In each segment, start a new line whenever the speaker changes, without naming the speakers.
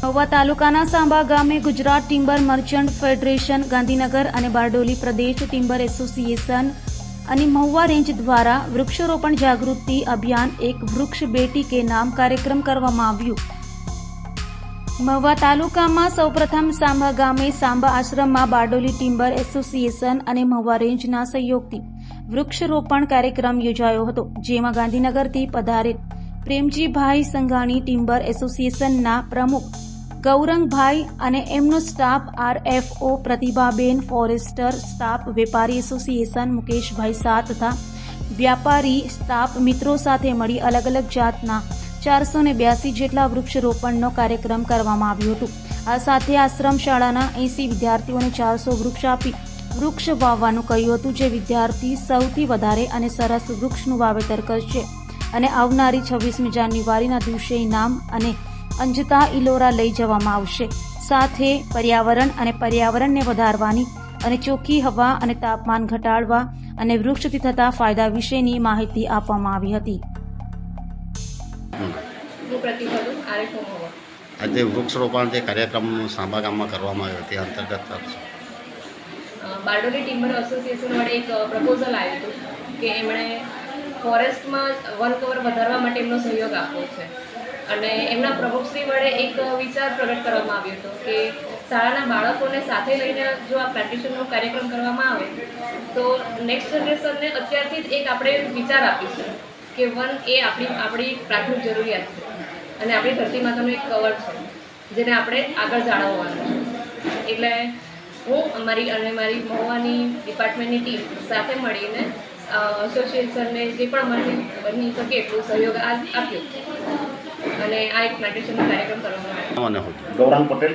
મહુવા તાલુકાના સાંબા ગામે Gujarat timber merchant federation, Gandhinagar અને બારડોલી પ્રદેશ ટિમ્બર એસોસિએશન અને મહુવા રેન્જ દ્વારા વૃક્ષારોપણ જાગૃતિ અભિયાન એક વૃક્ષ બેટી કે નામ કાર્યક્રમ કરવામાં આવ્યું. મહુવા તાલુકામાં સૌપ્રથમ સાંભા ગામે સાંબા આશ્રમમાં બારડોલી ટિમ્બર એસોસિએશન અને મહુવા રેન્જના સહયોગથી વૃક્ષરોપણ કાર્યક્રમ યોજાયો હતો, જેમાં ગાંધીનગરથી પધારેલ પ્રેમજીભાઈ સંઘાણી ટિમ્બર એસોસિએશનના પ્રમુખ ગૌરંગભાઈ અને એમનો staff RFO Pratibhaben forester, staff વેપારી એસોસિએશન મુકેશભાઈ શાહ તથા વ્યાપારી સ્ટાફ મિત્રો સાથે મળી અલગ અલગ જાતના ચારસો ને બ્યાસી જેટલા વૃક્ષરોપણનો કાર્યક્રમ કરવામાં આવ્યો હતો. આ સાથે આશ્રમ શાળાના એંસી વિદ્યાર્થીઓને ચારસો વૃક્ષ આપી વૃક્ષ વાવવાનું કહ્યું હતું, જે વિદ્યાર્થી સૌથી વધારે અને સરસ વૃક્ષનું વાવેતર કરશે. અને આવનારી છવ્વીસમી જાન્યુઆરીના દિવસે ઇનામ અને અંજતા ઇલોરા લઈ જવામાં આવશે. સાથે પર્યાવરણ અને પર્યાવરણને વધારવાની અને ચોખ્ખી હવા અને તાપમાન ઘટાડવા અને વૃક્ષથી થતા ફાયદા વિશેની માહિતી આપવામાં આવી હતી.
આજે વૃક્ષરોપણ જે કાર્યક્રમ સાંબા ગામમાં કરવામાં આવ્યો તે અંતર્ગત.
બારડોલી ટિમ્બર એસોસિએશન વડે એક પ્રપોઝલ આવ્યું હતું કે એમણે ફોરેસ્ટમાં વન કવર વધારવા માટે એમનો સહયોગ આપ્યો છે. અને એમના પ્રમુખશ્રી વડે એક વિચાર પ્રગટ કરવામાં આવ્યો હતો કે શાળાના બાળકોને સાથે લઈને જો આ પ્લાન્ટેશનનો કાર્યક્રમ કરવામાં આવે તો નેક્સ્ટ જનરેશનને અત્યારથી જ એક આપણે વિચાર આપીશું. કે વન એ આપણી આપણી પ્રાથમિક જરૂરિયાત છે. અને આપણી ધરતી માતાનું એક કવર છે, જેને આપણે આગળ જાળવવાનું છે. એટલે હું અમારી અને મારી મહુવાની ડિપાર્ટમેન્ટની ટીમ સાથે મળીને એસોસિએશનને જે પણ અમારી બની શકે એટલું સહયોગ આપ્યો. અને આ એક પ્લાન્ટેશનનો કાર્યક્રમ કરવામાં આવ્યો.
Gaurang Patel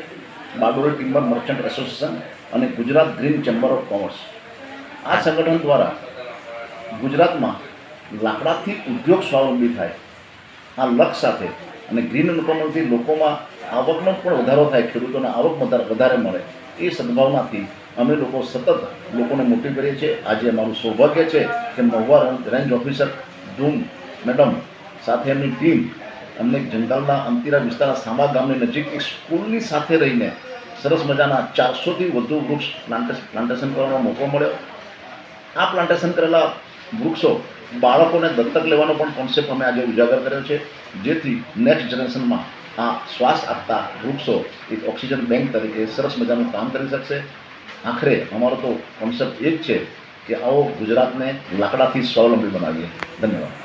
Bagori timber merchant association અને Gujarat green chamber of commerce. આ સંગઠન દ્વારા ગુજરાતમાં લાકડાથી ઉદ્યોગ સ્વાવલંબી થાય. આ લક્ષ્ય સાથે અને ગ્રીન ઇકોનોમીથી લોકોમાં આવકનો પણ વધારો થાય, ખેડૂતોને આવક વધારે મળે. એ સદભાવનાથી અમે લોકો સતત લોકોને મોટી કરીએ છીએ. આજે અમારું સૌભાગ્ય છે કે Mahuva range officer Dhoom madam સાથે એમની ટીમ અમને જંગલના અંતિરા વિસ્તારના સામા ગામની નજીક એક સ્કૂલની સાથે રહીને સરસ મજાના ચારસોથી વધુ વૃક્ષ પ્લાન્ટેશન પ્લાન્ટેશન કરવાનો મોકો મળ્યો. આ પ્લાન્ટેશન કરેલા વૃક્ષો બાળકોને દત્તક લેવાનો પણ કોન્સેપ્ટ અમે આજે ઉજાગર કર્યો છે. જેથી નેક્સ્ટ જનરેશનમાં આ શ્વાસ આપતા વૃક્ષો એક ઓક્સિજન બેંક તરીકે સરસ મજાનું કામ કરી શકશે. આખરે અમારો તો કોન્સેપ્ટ એ જ છે કે આવો ગુજરાતને લાકડાથી સ્વાવલંબી બનાવીએ. ધન્યવાદ.